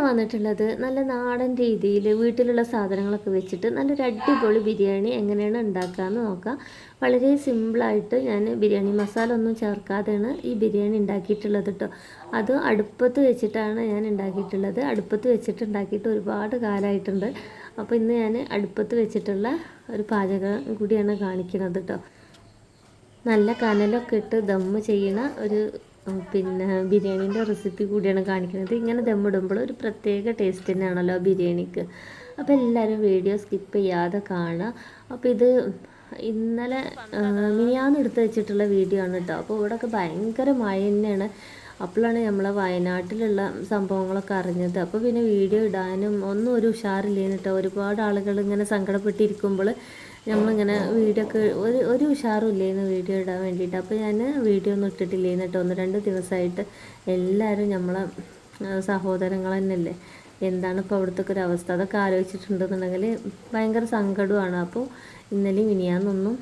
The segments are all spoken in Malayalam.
ഞാൻ വന്നിട്ടുള്ളത്? നല്ല നാടൻ രീതിയിൽ വീട്ടിലുള്ള സാധനങ്ങളൊക്കെ വെച്ചിട്ട് നല്ലൊരു അടിപൊളി ബിരിയാണി എങ്ങനെയാണ് ഉണ്ടാക്കാമെന്ന് നോക്കാം. വളരെ സിമ്പിളായിട്ട് ഞാൻ ബിരിയാണി മസാല ഒന്നും ചേർക്കാതെയാണ് ഈ ബിരിയാണി ഉണ്ടാക്കിയിട്ടുള്ളത് കേട്ടോ അത് അടുപ്പത്ത് വെച്ചിട്ടാണ് ഞാൻ ഉണ്ടാക്കിയിട്ടുള്ളത്. അടുപ്പത്ത് വെച്ചിട്ട് ഉണ്ടാക്കിയിട്ട് ഒരുപാട് കാലമായിട്ടുണ്ട് അപ്പോൾ ഇന്ന് ഞാൻ അടുപ്പത്ത് വെച്ചിട്ടുള്ള ഒരു പാചകം കൂടിയാണ് കാണിക്കുന്നത് കേട്ടോ നല്ല കനലൊക്കെ ഇട്ട് ദമ്മ് ചെയ്യണ ഒരു പിന്നെ ബിരിയാണീന്റെ റെസിപ്പി കൂടിയാണ് കാണിക്കുന്നത്. ഇങ്ങനെ ദമ്മിടുമ്പോൾ ഒരു പ്രത്യേക ടേസ്റ്റ് തന്നെയാണല്ലോ ബിരിയാണിക്ക്. അപ്പോൾ എല്ലാവരും വീഡിയോ സ്കിപ്പ് ചെയ്യാതെ കാണുക. അപ്പോൾ ഇത് ഇന്നലെ മിനിയാന്ന് എടുത്ത് വെച്ചിട്ടുള്ള വീഡിയോ ആണ് കേട്ടോ. അപ്പോൾ ഇവിടെയൊക്കെ ഭയങ്കര മഴ തന്നെയാണ്. അപ്പോഴാണ് നമ്മളെ വയനാട്ടിലുള്ള സംഭവങ്ങളൊക്കെ അറിഞ്ഞത്. അപ്പോൾ പിന്നെ വീഡിയോ ഇടാനും ഒന്നും ഒരു ഉഷാറില്ലേന്ന് കേട്ടോ. ഒരുപാട് ആളുകൾ ഇങ്ങനെ സങ്കടപ്പെട്ടിരിക്കുമ്പോൾ നമ്മളിങ്ങനെ വീഡിയോ ഒക്കെ ഒരു ഒരു ഉഷാറും ഇല്ലായിരുന്നു വീഡിയോ ഇടാൻ വേണ്ടിയിട്ട്. അപ്പോൾ ഞാൻ വീഡിയോ ഒന്നും ഇട്ടിട്ടില്ലേന്ന് കേട്ടോ. ഒന്ന് രണ്ട് ദിവസമായിട്ട് എല്ലാവരും നമ്മളെ സഹോദരങ്ങൾ തന്നെയല്ലേ? എന്താണ് ഇപ്പോൾ അവിടുത്തെ ഒരു അവസ്ഥ? അതൊക്കെ ആലോചിച്ചിട്ടുണ്ടെന്നുണ്ടെങ്കിൽ ഭയങ്കര സങ്കടമാണ് അപ്പോൾ ഇന്നലെ മിനിയാന്നൊന്നും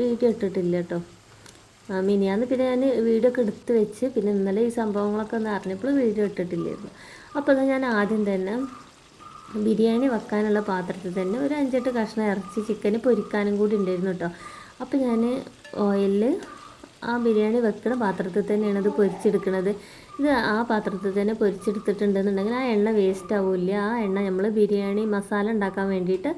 വീഡിയോ ഇട്ടിട്ടില്ല കേട്ടോ. മിനിയാന്ന് പിന്നെ ഞാൻ വീഡിയോ ഒക്കെ എടുത്ത് വെച്ച് പിന്നെ ഇന്നലെ ഈ സംഭവങ്ങളൊക്കെ ഒന്ന് അറിഞ്ഞപ്പോൾ വീഡിയോ ഇട്ടിട്ടില്ലായിരുന്നു. അപ്പോൾ ഞാൻ ആദ്യം തന്നെ ബിരിയാണി വെക്കാനുള്ള പാത്രത്തിൽ തന്നെ ഒരു അഞ്ചെട്ട് കഷ്ണം ഇറച്ചി ചിക്കൻ പൊരിക്കാനും കൂടി ഉണ്ടായിരുന്നു കേട്ടോ. അപ്പോൾ ഞാൻ ഓയിലിൽ ആ ബിരിയാണി വെക്കുന്ന പാത്രത്തിൽ തന്നെയാണ് അത് പൊരിച്ചെടുക്കുന്നത് ഇത് ആ പാത്രത്തിൽ തന്നെ പൊരിച്ചെടുത്തിട്ടുണ്ടെന്നുണ്ടെങ്കിൽ ആ എണ്ണ വേസ്റ്റ് ആവില്ല. ആ എണ്ണ നമ്മൾ ബിരിയാണി മസാല ഉണ്ടാക്കാൻ വേണ്ടിയിട്ട്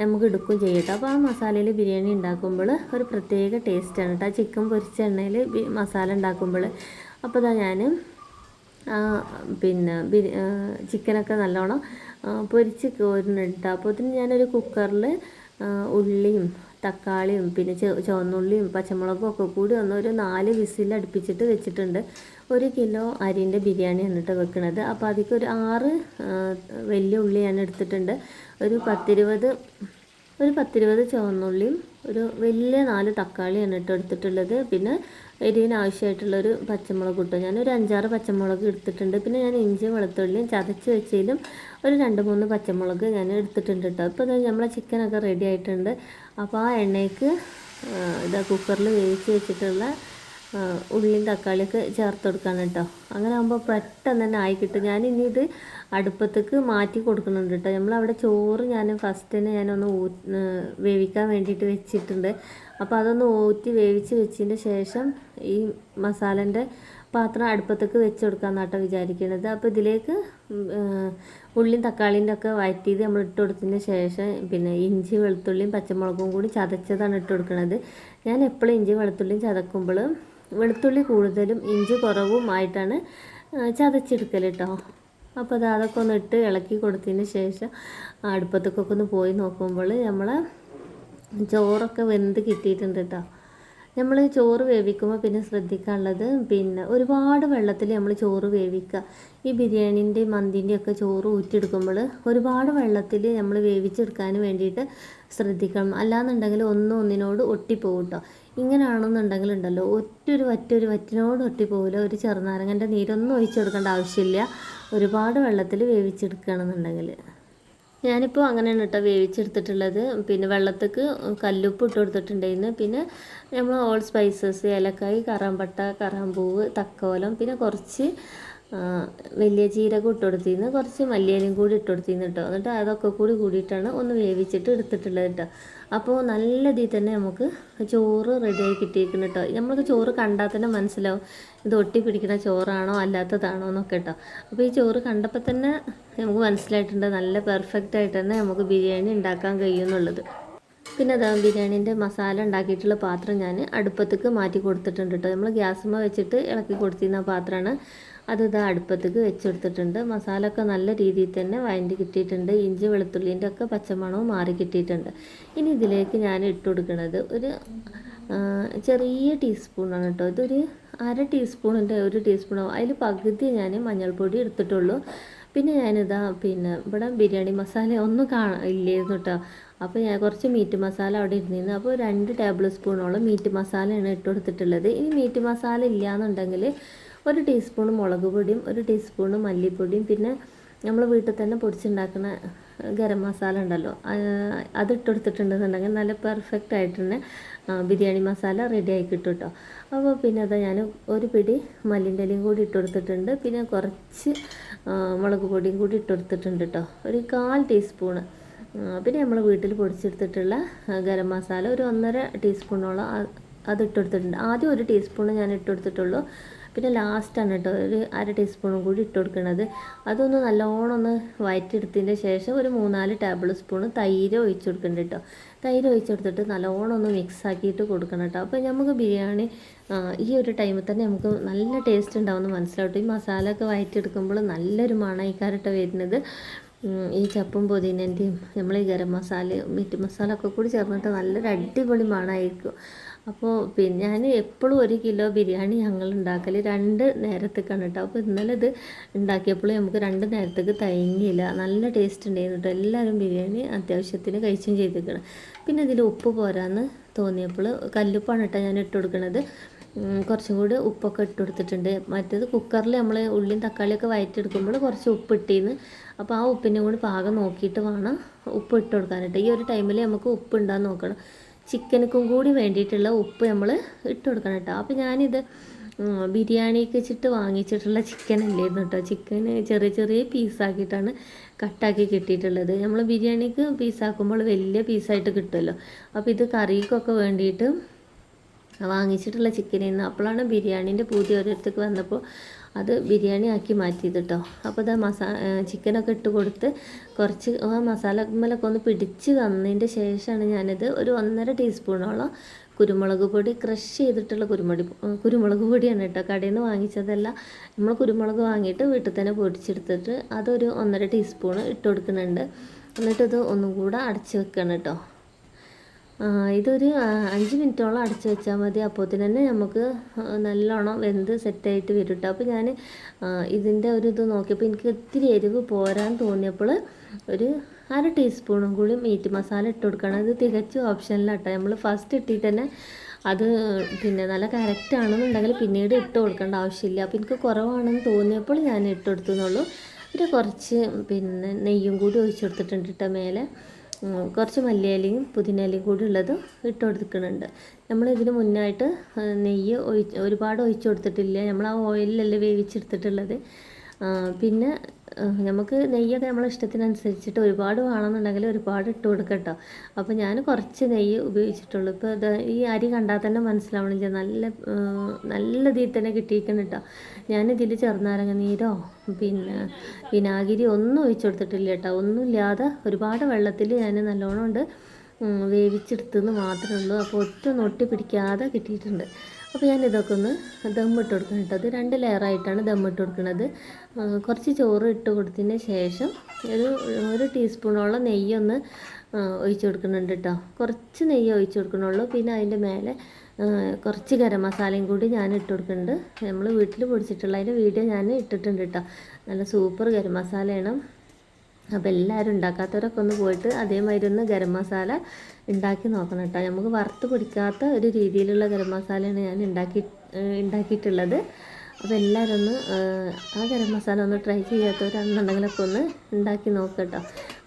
നമുക്ക് എടുക്കും ചെയ്യട്ടോ അപ്പോൾ ആ മസാലയിൽ ബിരിയാണി ഉണ്ടാക്കുമ്പോൾ ഒരു പ്രത്യേക ടേസ്റ്റാണ് കേട്ടോ. ചിക്കൻ പൊരിച്ച എണ്ണയിൽ മസാല ഉണ്ടാക്കുമ്പോൾ അപ്പോൾ ഞാൻ പിന്നെ ചിക്കനൊക്കെ നല്ലോണം പൊരിച്ച് കോരുന്നുണ്ട്. അപ്പോൾ അതിന് ഞാനൊരു കുക്കറിൽ ഉള്ളിയും തക്കാളിയും പിന്നെ ചുവന്നുള്ളിയും പച്ചമുളകും ഒക്കെ കൂടി ഒന്ന് ഒരു നാല് വിസിൽ അടുപ്പിച്ചിട്ട് വെച്ചിട്ടുണ്ട്. ഒരു കിലോ അരിന്റെ ബിരിയാണി എന്നിട്ട് വെക്കുന്നത് അപ്പോൾ അതിലേക്ക് ഒരു ആറ് വലിയ ഉള്ളി ഞാൻ എടുത്തിട്ടുണ്ട്. ഒരു പത്തിരുപത് ഒരു പത്തിരുപത് ചുവന്നുള്ളിയും ഒരു വലിയ നാല് തക്കാളിയാണ് ഇട്ട് എടുത്തിട്ടുള്ളത്. പിന്നെ എരിവിന് ആവശ്യമായിട്ടുള്ളൊരു പച്ചമുളക് കിട്ടും ഞാനൊരു അഞ്ചാറ് പച്ചമുളക് എടുത്തിട്ടുണ്ട്. പിന്നെ ഞാൻ ഇഞ്ചി വെളുത്തുള്ളിയും ചതച്ച് വെച്ചതിലും ഒരു രണ്ട് മൂന്ന് പച്ചമുളക് ഞാൻ എടുത്തിട്ടുണ്ട് കേട്ടോ. ഇപ്പോൾ നമ്മളെ ചിക്കനൊക്കെ റെഡി ആയിട്ടുണ്ട്. അപ്പോൾ ആ എണ്ണയ്ക്ക് ഇതാ കുക്കറിൽ വേവിച്ച് വെച്ചിട്ടുള്ള ഉള്ളിയും തക്കാളിയൊക്കെ ചേർത്ത് കൊടുക്കാൻ കേട്ടോ. അങ്ങനെ ആകുമ്പോൾ പെട്ടെന്ന് തന്നെ ആയി കിട്ടും. ഞാൻ ഇനി ഇത് അടുപ്പത്തേക്ക് മാറ്റി കൊടുക്കുന്നുണ്ട് കേട്ടോ. നമ്മളവിടെ ചോറ് ഞാൻ ഫസ്റ്റ് തന്നെ ഞാനൊന്ന് ഊ വേവിക്കാൻ വേണ്ടിയിട്ട് വെച്ചിട്ടുണ്ട്. അപ്പോൾ അതൊന്ന് ഊറ്റി വേവിച്ച് വെച്ചതിന് ശേഷം ഈ മസാലന്റെ പാത്രം അടുപ്പത്തേക്ക് വെച്ച് കൊടുക്കാൻ കേട്ടോ വിചാരിക്കുന്നത് അപ്പോൾ ഇതിലേക്ക് ഉള്ളിയും തക്കാളിന്റെ ഒക്കെ വഴറ്റിയത് നമ്മൾ ഇട്ട് കൊടുത്തതിന് ശേഷം പിന്നെ ഇഞ്ചി വെളുത്തുള്ളിയും പച്ചമുളകും കൂടി ചതച്ചതാണ് ഇട്ട് കൊടുക്കുന്നത് ഞാൻ എപ്പോഴും ഇഞ്ചി വെളുത്തുള്ളിയും ചതക്കുമ്പോൾ വെളുത്തുള്ളി കൂടുതലും ഇഞ്ചി കുറവുമായിട്ടാണ് ചതച്ചെടുക്കൽ കേട്ടോ അപ്പോൾ അത് അതൊക്കെ ഒന്ന് ഇട്ട് ഇളക്കി കൊടുത്തതിന് ശേഷം അടുപ്പത്തേക്കൊക്കെ ഒന്ന് പോയി നോക്കുമ്പോൾ നമ്മൾ ചോറൊക്കെ വെന്ത് കിട്ടിയിട്ടുണ്ട് കേട്ടോ നമ്മൾ ചോറ് വേവിക്കുമ്പോൾ പിന്നെ ശ്രദ്ധിക്കാനുള്ളത് പിന്നെ ഒരുപാട് വെള്ളത്തിൽ നമ്മൾ ചോറ് വേവിക്കുക ഈ ബിരിയാണീന്റെ മന്തിന്റെ ഒക്കെ ചോറ് ഊറ്റിയെടുക്കുമ്പോൾ ഒരുപാട് വെള്ളത്തിൽ നമ്മൾ വേവിച്ചെടുക്കാൻ വേണ്ടിയിട്ട് ശ്രദ്ധിക്കണം. അല്ലാന്നുണ്ടെങ്കിൽ ഒന്നും ഒന്നിനോട് ഒട്ടിപ്പോകും കേട്ടോ ഇങ്ങനെയാണെന്നുണ്ടെങ്കിൽ ഉണ്ടല്ലോ ഒറ്റൊരു വറ്റൊരു വറ്റിനോട് ഒട്ടിപ്പോകില്ല ഒരു ചെറുനാരങ്ങന്റെ നീരൊന്നും ഒഴിച്ചെടുക്കേണ്ട ആവശ്യമില്ല. ഒരുപാട് വെള്ളത്തിൽ വേവിച്ചെടുക്കുകയാണെന്നുണ്ടെങ്കിൽ. ഞാനിപ്പോൾ അങ്ങനെയാണ് കേട്ടോ വേവിച്ചെടുത്തിട്ടുള്ളത്. പിന്നെ വെള്ളത്തേക്ക് കല്ലുപ്പ് ഇട്ട് കൊടുത്തിട്ടുണ്ടായിരുന്നു. പിന്നെ നമ്മൾ ഓൾ സ്പൈസസ് ഏലക്കായ് കറാമ്പട്ട കറാമ്പൂവ് തക്കോലം പിന്നെ കുറച്ച് വലിയ ജീരകം ഇട്ട് കൊടുത്തിരുന്നു കുറച്ച് മല്ലിയിലും കൂടി ഇട്ട് കൊടുത്തിരുന്നു കേട്ടോ. എന്നിട്ട് അതൊക്കെ കൂടി കൂടിയിട്ടാണ് ഒന്ന് വേവിച്ചിട്ട് എടുത്തിട്ടുള്ളത് കേട്ടോ. അപ്പോൾ നല്ല ഇതിൽ തന്നെ നമുക്ക് ചോറ് റെഡിയായി കിട്ടിയിരിക്കുന്നു കേട്ടോ. നമ്മൾക്ക് ചോറ് കണ്ടാൽ തന്നെ മനസ്സിലാവും ഇത് ഒട്ടി പിടിക്കുന്ന ചോറാണോ അല്ലാത്തതാണോ എന്നൊക്കെ കേട്ടോ. അപ്പോൾ ഈ ചോറ് കണ്ടപ്പോൾ തന്നെ നമുക്ക് മനസ്സിലായിട്ടുണ്ട് നല്ല പെർഫെക്റ്റ് ആയിട്ട് തന്നെ നമുക്ക് ബിരിയാണി ഉണ്ടാക്കാൻ കഴിയുമെന്നുള്ളത് പിന്നെ അതാ ബിരിയാണീന്റെ മസാല ഉണ്ടാക്കിയിട്ടുള്ള പാത്രം ഞാൻ അടുപ്പത്തേക്ക് മാറ്റി കൊടുത്തിട്ടുണ്ട് കേട്ടോ. നമ്മൾ ഗ്യാസുമ്മ വെച്ചിട്ട് ഇളക്കി കൊടുത്തിരുന്ന പാത്രമാണ്. അത് ഇതാ അടുപ്പത്തേക്ക് വെച്ചെടുത്തിട്ടുണ്ട്. മസാല ഒക്കെ നല്ല രീതിയിൽ തന്നെ വഴണ്ടി കിട്ടിയിട്ടുണ്ട്. ഇഞ്ചി വെളുത്തുള്ളിന്റെ ഒക്കെ പച്ചമണവും മാറി കിട്ടിയിട്ടുണ്ട്. ഇനി ഇതിലേക്ക് ഞാൻ ഇട്ട് കൊടുക്കുന്നത് ഒരു ചെറിയ ടീസ്പൂണാണ് കേട്ടോ. ഇതൊരു അര ടീസ്പൂണിന്റെ ഒരു ടീസ്പൂണോ അതിൽ പകുതി ഞാൻ മഞ്ഞൾപ്പൊടി എടുത്തിട്ടുള്ളൂ. പിന്നെ ഞാനിതാ പിന്നെ ഇവിടെ ബിരിയാണി മസാല ഒന്നും കാണാ ഇല്ലായിരുന്നു കേട്ടോ. അപ്പോൾ ഞാൻ കുറച്ച് മീറ്റ് മസാല അവിടെ ഇരുന്നിരുന്നു. അപ്പോൾ രണ്ട് ടേബിൾ സ്പൂണോളം മീറ്റ് മസാലയാണ് ഇട്ട് കൊടുത്തിട്ടുള്ളത്. ഇനി മീറ്റ് മസാല ഇല്ലയെന്നുണ്ടെങ്കിൽ ഒരു ടീസ്പൂൺ മുളക് പൊടിയും ഒരു ടീസ്പൂൺ മല്ലിപ്പൊടിയും പിന്നെ നമ്മൾ വീട്ടിൽ തന്നെ പൊടിച്ചുണ്ടാക്കുന്ന ഗരം മസാല ഉണ്ടല്ലോ അത് ഇട്ടെടുത്തിട്ടുണ്ടെന്നുണ്ടെങ്കിൽ നല്ല പെർഫെക്റ്റ് ആയിട്ട് തന്നെ ബിരിയാണി മസാല റെഡി ആയി കിട്ടും കേട്ടോ അപ്പോൾ പിന്നെ അതാ ഞാൻ ഒരു പിടി മല്ലിന്റെ കൂടി ഇട്ടെടുത്തിട്ടുണ്ട് പിന്നെ കുറച്ച് മുളക് പൊടിയും കൂടി ഇട്ടെടുത്തിട്ടുണ്ട് കേട്ടോ ഒരു കാൽ ടീസ്പൂണ് പിന്നെ നമ്മൾ വീട്ടിൽ പൊടിച്ചെടുത്തിട്ടുള്ള ഗരം മസാല ഒരു ഒന്നര ടീസ്പൂണോളം അത് ഇട്ടെടുത്തിട്ടുണ്ട് ആദ്യം ഒരു ടീസ്പൂൺ ഞാൻ ഇട്ട് കൊടുത്തിട്ടുള്ളൂ പിന്നെ ലാസ്റ്റാണ് കേട്ടോ ഒരു അര ടീസ്പൂണും കൂടി ഇട്ട് കൊടുക്കുന്നത് അതൊന്ന് നല്ലോണം ഒന്ന് വയറ്റിയെടുത്തതിന്റെ ശേഷം ഒരു മൂന്നാൽ ടേബിൾ സ്പൂൺ തൈര് ഒഴിച്ച് കൊടുക്കുന്നുണ്ട് കേട്ടോ തൈര് ഒഴിച്ച് കൊടുത്തിട്ട് നല്ലോണം ഒന്ന് മിക്സ് ആക്കിയിട്ട് കൊടുക്കണം കേട്ടോ അപ്പോൾ നമുക്ക് ബിരിയാണി ഈ ഒരു ടൈമിൽ തന്നെ നമുക്ക് നല്ല ടേസ്റ്റ് ഉണ്ടാവുമെന്ന് മനസ്സിലാവട്ടെ ഈ മസാല ഒക്കെ വയറ്റിയെടുക്കുമ്പോൾ നല്ലൊരു മണയിക്കാരട്ട വരുന്നത്. ഈ ചപ്പും പൊതിനേന്റെയും നമ്മൾ ഈ ഗരം മസാല മീറ്റ് മസാല ഒക്കെ കൂടി ചേർന്നിട്ട് നല്ലൊരു അടിപൊളി മണമായിരിക്കും അപ്പോൾ പിന്നെ ഞാൻ എപ്പോഴും ഒരു കിലോ ബിരിയാണി ഞങ്ങൾ ഉണ്ടാക്കൽ രണ്ട് നേരത്തേക്കാണ് കേട്ടോ അപ്പോൾ ഇന്നലെ ഇത് ഉണ്ടാക്കിയപ്പോൾ നമുക്ക് രണ്ട് നേരത്തേക്ക് തയങ്ങിയില്ല നല്ല ടേസ്റ്റ് ഉണ്ടായിരുന്നു കേട്ടോ എല്ലാവരും ബിരിയാണി അത്യാവശ്യത്തിന് കഴിച്ചും ചെയ്തിരിക്കണം. പിന്നെ ഇതിൽ ഉപ്പ് പോരാന്ന് തോന്നിയപ്പോൾ കല്ലുപ്പാണ് കേട്ടോ ഞാൻ ഇട്ട് കൊടുക്കണത്. കുറച്ചും കൂടി ഉപ്പൊക്കെ ഇട്ട് കൊടുത്തിട്ടുണ്ട്. മറ്റേത് കുക്കറിൽ നമ്മൾ ഉള്ളിയും തക്കാളിയൊക്കെ വയറ്റിയെടുക്കുമ്പോൾ കുറച്ച് ഉപ്പ് ഇട്ടീന്ന്. അപ്പോൾ ആ ഉപ്പിന്റെ കൂടി പാകം നോക്കിയിട്ട് വേണം ഉപ്പ് ഇട്ട് കൊടുക്കാനായിട്ട്. ഈ ഒരു ടൈമിൽ നമുക്ക് ഉപ്പ് ഉണ്ടാകാൻ നോക്കണം. ചിക്കനക്കും കൂടി വേണ്ടിയിട്ടുള്ള ഉപ്പ് നമ്മൾ ഇട്ട് കൊടുക്കണം കേട്ടോ. അപ്പോൾ ഞാനിത് ബിരിയാണിക്ക് വെച്ചിട്ട് വാങ്ങിച്ചിട്ടുള്ള ചിക്കൻ അല്ലായിരുന്നു കേട്ടോ. ചിക്കൻ ചെറിയ ചെറിയ പീസാക്കിയിട്ടാണ് കട്ടാക്കി കിട്ടിയിട്ടുള്ളത്. നമ്മൾ ബിരിയാണിക്ക് പീസാക്കുമ്പോൾ വലിയ പീസായിട്ട് കിട്ടുമല്ലോ. അപ്പോൾ ഇത് കറിക്കൊക്കെ വേണ്ടിയിട്ട് വാങ്ങിച്ചിട്ടുള്ള ചിക്കനിൽ നിന്ന് അപ്പോഴാണ് ബിരിയാണീന്റെ പൂതി ഓരോരുത്തർക്ക് വന്നപ്പോൾ അത് ബിരിയാണി ആക്കി മാറ്റിയത് കേട്ടോ അപ്പോൾ ഇതാ മസാ ചിക്കനൊക്കെ ഇട്ട് കൊടുത്ത് കുറച്ച് ആ മസാലമ്മലൊക്കെ ഒന്ന് പിടിച്ച് വന്നതിന്റെ ശേഷമാണ് ഞാനിത് ഒരു ഒന്നര ടീസ്പൂണോളം കുരുമുളക് പൊടി ക്രഷ് ചെയ്തിട്ടുള്ള കുരുമുടി കുരുമുളക് പൊടിയാണ് കേട്ടോ കടയിൽ നിന്ന് വാങ്ങിച്ചതല്ല. നമ്മൾ കുരുമുളക് വാങ്ങിയിട്ട് വീട്ടിൽ തന്നെ പൊടിച്ചെടുത്തിട്ട് അതൊരു ഒന്നര ടീസ്പൂൺ ഇട്ട് കൊടുക്കുന്നുണ്ട്. എന്നിട്ടിത് ഒന്നും കൂടെ അടച്ച് വെക്കണം കേട്ടോ ഇതൊരു അഞ്ച് മിനിറ്റോളം അടച്ചു വെച്ചാൽ മതി. അപ്പോൾ തന്നെ നമുക്ക് നല്ലോണം വെന്ത് സെറ്റായിട്ട് വരും കേട്ടോ അപ്പോൾ ഞാൻ ഇതിന്റെ ഒരു ഇത് നോക്കിയപ്പോൾ എനിക്ക് ഒത്തിരി എരിവ് പോരാൻ തോന്നിയപ്പോൾ ഒരു അര ടീസ്പൂണും കൂടി മീറ്റ് മസാല ഇട്ട് കൊടുക്കണം. ഇത് തികച്ചും ഓപ്ഷനിലാട്ടോ നമ്മൾ ഫസ്റ്റ് ഇട്ടിട്ട് തന്നെ അത് പിന്നെ നല്ല കറക്റ്റ് ആണെന്നുണ്ടെങ്കിൽ പിന്നീട് ഇട്ട് കൊടുക്കേണ്ട ആവശ്യമില്ല. അപ്പോൾ എനിക്ക് കുറവാണെന്ന് തോന്നിയപ്പോൾ ഞാൻ ഇട്ട് കൊടുത്തു എന്നുള്ളൂ. പിന്നെ കുറച്ച് പിന്നെ നെയ്യും കൂടി ഒഴിച്ചു കൊടുത്തിട്ടുണ്ട് കേട്ടോ മേലെ. കുറച്ച് മല്ലിയിലയും പുതിനയിലയും കൂടി ഉള്ളത് ഇട്ട് കൊടുക്കുന്നുണ്ട് നമ്മൾ ഇതിന് മുന്നായിട്ട് നെയ്യ് ഒഴിച്ച് ഒരുപാട് ഒഴിച്ചു കൊടുത്തിട്ടില്ല. നമ്മൾ ആ ഓയിലല്ലേ വേവിച്ചെടുത്തിട്ടുള്ളത്. പിന്നെ നമുക്ക് നെയ്യൊക്കെ നമ്മളെ ഇഷ്ടത്തിനനുസരിച്ചിട്ട് ഒരുപാട് വേണമെന്നുണ്ടെങ്കിൽ ഒരുപാട് ഇട്ട് കൊടുക്കാം കേട്ടോ അപ്പോൾ ഞാൻ കുറച്ച് നെയ്യ് ഉപയോഗിച്ചിട്ടുള്ളൂ. ഇപ്പോൾ ഇത് ഈ അരി കണ്ടാൽ തന്നെ മനസ്സിലാവണില്ല നല്ല നല്ല ഇതിൽ തന്നെ കിട്ടിയിരിക്കണം കേട്ടോ ഞാനിതിൽ ചെറുനാരങ്ങ നീരോ പിന്നെ വിനാഗിരി ഒന്നും ഒഴിച്ചു കൊടുത്തിട്ടില്ല കേട്ടോ ഒന്നുമില്ലാതെ ഒരുപാട് വെള്ളത്തിൽ ഞാൻ നല്ലോണം ഉണ്ട് വേവിച്ചെടുത്തെന്ന് മാത്രമേ ഉള്ളൂ. അപ്പോൾ ഒറ്റ നൊട്ടി പിടിക്കാതെ കിട്ടിയിട്ടുണ്ട്. അപ്പോൾ ഞാൻ ഇതൊക്കെ ഒന്ന് ദമ്മിട്ട് കൊടുക്കണം കേട്ടോ. അത് രണ്ട് ലെയറായിട്ടാണ് ദമ്മിട്ട് കൊടുക്കുന്നത് കുറച്ച് ചോറ് ഇട്ട് കൊടുത്തതിന് ശേഷം ഒരു ഒരു ടീസ്പൂണോളം നെയ്യൊന്ന് ഒഴിച്ച് കൊടുക്കുന്നുണ്ട് കേട്ടോ. കുറച്ച് നെയ്യ് ഒഴിച്ച് കൊടുക്കണുള്ളൂ പിന്നെ അതിന്റെ മേലെ കുറച്ച് ഗരം മസാലയും കൂടി ഞാൻ ഇട്ട് കൊടുക്കുന്നുണ്ട് നമ്മൾ വീട്ടിൽ പൊടിച്ചിട്ടുള്ള അതിന്റെ വീഡിയോ ഞാൻ ഇട്ടിട്ടുണ്ട് കേട്ടോ. നല്ല സൂപ്പർ ഗരം മസാലയാണ്. അപ്പോൾ എല്ലാവരും ഉണ്ടാക്കാത്തവരൊക്കെ ഒന്ന് പോയിട്ട് അതേമാതിരി ഒന്ന് ഗരം മസാല ഉണ്ടാക്കി നോക്കണം കേട്ടോ. നമുക്ക് വറുത്ത് പിടിക്കാത്ത ഒരു രീതിയിലുള്ള ഗരം മസാലയാണ് ഞാൻ ഉണ്ടാക്കി ഉണ്ടാക്കിയിട്ടുള്ളത്. അപ്പോൾ എല്ലാവരും ഒന്ന് ആ ഗരം മസാല ഒന്ന് ട്രൈ ചെയ്യാത്തവരാണെന്നുണ്ടെങ്കിലൊക്കെ ഒന്ന് ഉണ്ടാക്കി നോക്കട്ടോ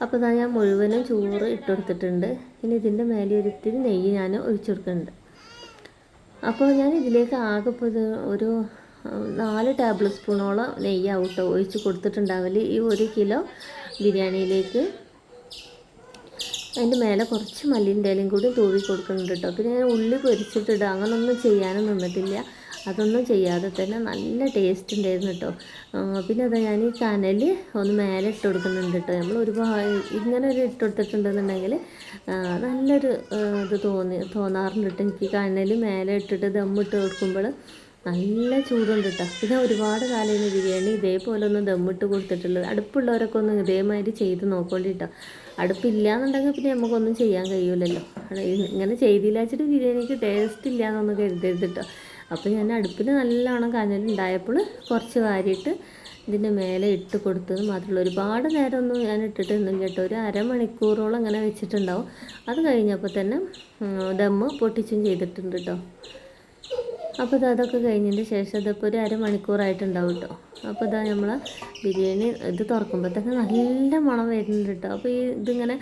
അപ്പോൾ ഇതാ ഞാൻ മുഴുവനും ചോറ് ഇട്ട് കൊടുത്തിട്ടുണ്ട്. ഇനി ഇതിന്റെ മേലെ ഒരു ഇത്തിരി നെയ്യ് ഞാൻ ഒഴിച്ചു കൊടുക്കുന്നുണ്ട്. അപ്പോൾ ഞാൻ ഇതിലേക്ക് ആകെ ഒരു നാല് ടേബിൾ സ്പൂണോളം നെയ്യാവും കേട്ടോ ഒഴിച്ച് കൊടുത്തിട്ടുണ്ടാവില്ല ഈ ഒരു കിലോ ബിരിയാണിയിലേക്ക്. അതിന്റെ മേലെ കുറച്ച് മല്ലിന്റെ ഇലയും കൂടി തൂവി കൊടുക്കുന്നുണ്ട് കേട്ടോ. പിന്നെ ഞാൻ ഉള്ളി പൊരിച്ചിട്ടിടുക. അങ്ങനൊന്നും ചെയ്യാനും നിന്നിട്ടില്ല. അതൊന്നും ചെയ്യാതെ തന്നെ നല്ല ടേസ്റ്റ് ഉണ്ടായിരുന്നു കേട്ടോ. പിന്നെ അതാ ഞാൻ ഈ കനൽ ഒന്ന് മേലെ ഇട്ട് കൊടുക്കുന്നുണ്ട് കേട്ടോ. നമ്മൾ ഒരുപാട് ഇങ്ങനെ ഒരു ഇട്ട് കൊടുത്തിട്ടുണ്ടെന്നുണ്ടെങ്കിൽ നല്ലൊരു ഇത് തോന്നി തോന്നാറുണ്ട് കേട്ടോ. എനിക്ക് കനൽ മേലെ ഇട്ടിട്ട് ദമ്മിട്ട് കൊടുക്കുമ്പോൾ നല്ല ചൂടുണ്ട് കേട്ടോ പിന്നെ ഒരുപാട് കാലം ബിരിയാണി ഇതേപോലെ ഒന്ന് ദമ്മിട്ട് കൊടുത്തിട്ടുള്ളത്. അടുപ്പുള്ളവരൊക്കെ ഒന്ന് ഇതേമാതിരി ചെയ്ത് നോക്കേണ്ടി കേട്ടോ അടുപ്പില്ല എന്നുണ്ടെങ്കിൽ പിന്നെ നമുക്കൊന്നും ചെയ്യാൻ കഴിയൂലല്ലോ. ഇങ്ങനെ ചെയ്തില്ല വെച്ചിട്ട് ബിരിയാണിക്ക് ടേസ്റ്റ് ഇല്ല എന്നൊന്നും കരുതരുത് കേട്ടോ അപ്പോൾ ഞാൻ അടുപ്പിൽ നല്ലോണം കനലുണ്ടായപ്പോൾ കുറച്ച് വാരിയിട്ട് ഇതിന്റെ മേലെ ഇട്ട് കൊടുത്തത് മാത്രമല്ല ഒരുപാട് നേരമൊന്നും ഞാൻ ഇട്ടിട്ടൊന്നും കേട്ടോ ഒരു അരമണിക്കൂറോളം ഇങ്ങനെ വെച്ചിട്ടുണ്ടാവും. അത് കഴിഞ്ഞപ്പോൾ തന്നെ ദമ്മ് പൊട്ടിച്ചും ചെയ്തിട്ടുണ്ട് കേട്ടോ അപ്പോൾ ഇത് അതൊക്കെ കഴിഞ്ഞതിന് ശേഷം ഇതിപ്പോൾ ഒരു അരമണിക്കൂറായിട്ടുണ്ടാവും കേട്ടോ അപ്പോൾ ഇതാ നമ്മൾ ബിരിയാണി ഇത് തുറക്കുമ്പോൾ തന്നെ നല്ല മണം വരുന്നുണ്ട് കേട്ടോ അപ്പോൾ ഈ ഇതിങ്ങനെ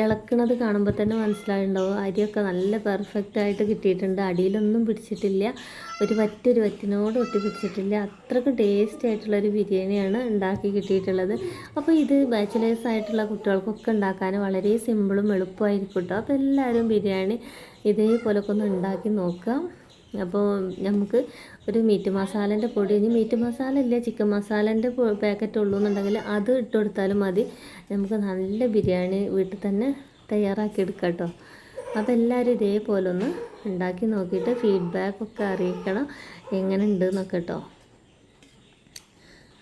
ഇളക്കണത് കാണുമ്പോൾ തന്നെ മനസ്സിലായിട്ടുണ്ടാവും. അരിയൊക്കെ നല്ല പെർഫെക്റ്റ് ആയിട്ട് കിട്ടിയിട്ടുണ്ട്. അടിയിലൊന്നും പിടിച്ചിട്ടില്ല. ഒരു വറ്റൊരു വറ്റിനോട് ഒട്ടി പിടിച്ചിട്ടില്ല. അത്രയ്ക്ക് ടേസ്റ്റ് ആയിട്ടുള്ളൊരു ബിരിയാണിയാണ് ഉണ്ടാക്കി കിട്ടിയിട്ടുള്ളത്. അപ്പോൾ ഇത് ബാച്ചിലേഴ്സ് ആയിട്ടുള്ള കുട്ടികൾക്കൊക്കെ ഉണ്ടാക്കാൻ വളരെ സിമ്പിളും എളുപ്പമായിരിക്കും കേട്ടോ അപ്പോൾ എല്ലാവരും ബിരിയാണി ഇതേപോലൊക്കെ ഒന്ന് ഉണ്ടാക്കി നോക്കുക അപ്പോൾ നമുക്ക് ഒരു മീറ്റ് മസാലേന്റെ പൊടി ഇനി മീറ്റ് മസാല ഇല്ല ചിക്കൻ മസാലേന്റെ പാക്കറ്റ് ഉള്ളൂ എന്നുണ്ടെങ്കിൽ അത് ഇട്ട് കൊടുത്താലും മതി. നമുക്ക് നല്ല ബിരിയാണി വീട്ടിൽ തന്നെ തയ്യാറാക്കി എടുക്കാം കേട്ടോ അപ്പോൾ എല്ലാവരും ഇതേപോലെ ഒന്ന് ഉണ്ടാക്കി നോക്കിയിട്ട് ഫീഡ്ബാക്ക് ഒക്കെ അറിയിക്കണം എങ്ങനെ ഉണ്ട് എന്നൊക്കെ കേട്ടോ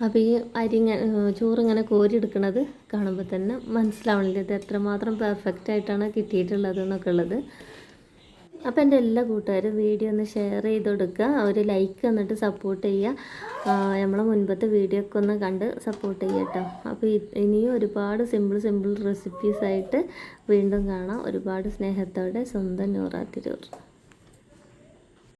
അപ്പോൾ ഈ അരി ഇങ്ങനെ ചോറിങ്ങനെ കോരി എടുക്കുന്നത് കാണുമ്പോൾ തന്നെ മനസ്സിലാവണില്ല ഇത് എത്രമാത്രം പെർഫെക്റ്റ് ആയിട്ടാണ് കിട്ടിയിട്ടുള്ളത് എന്നൊക്കെ ഉള്ളത്. അപ്പോൾ എന്റെ എല്ലാ കൂട്ടുകാരും വീഡിയോ ഒന്ന് ഷെയർ ചെയ്ത് കൊടുക്കുക. ഒരു ലൈക്ക് എന്നിട്ട് സപ്പോർട്ട് ചെയ്യുക. നമ്മളെ മുൻപത്തെ വീഡിയോ ഒക്കെ ഒന്ന് കണ്ട് സപ്പോർട്ട് ചെയ്യുക കേട്ടോ. അപ്പോൾ ഇനിയും ഒരുപാട് സിമ്പിൾ സിമ്പിൾ റെസിപ്പീസായിട്ട് വീണ്ടും കാണാം. ഒരുപാട് സ്നേഹത്തോടെ സ്വന്തം നൂറാത്തിരൂർ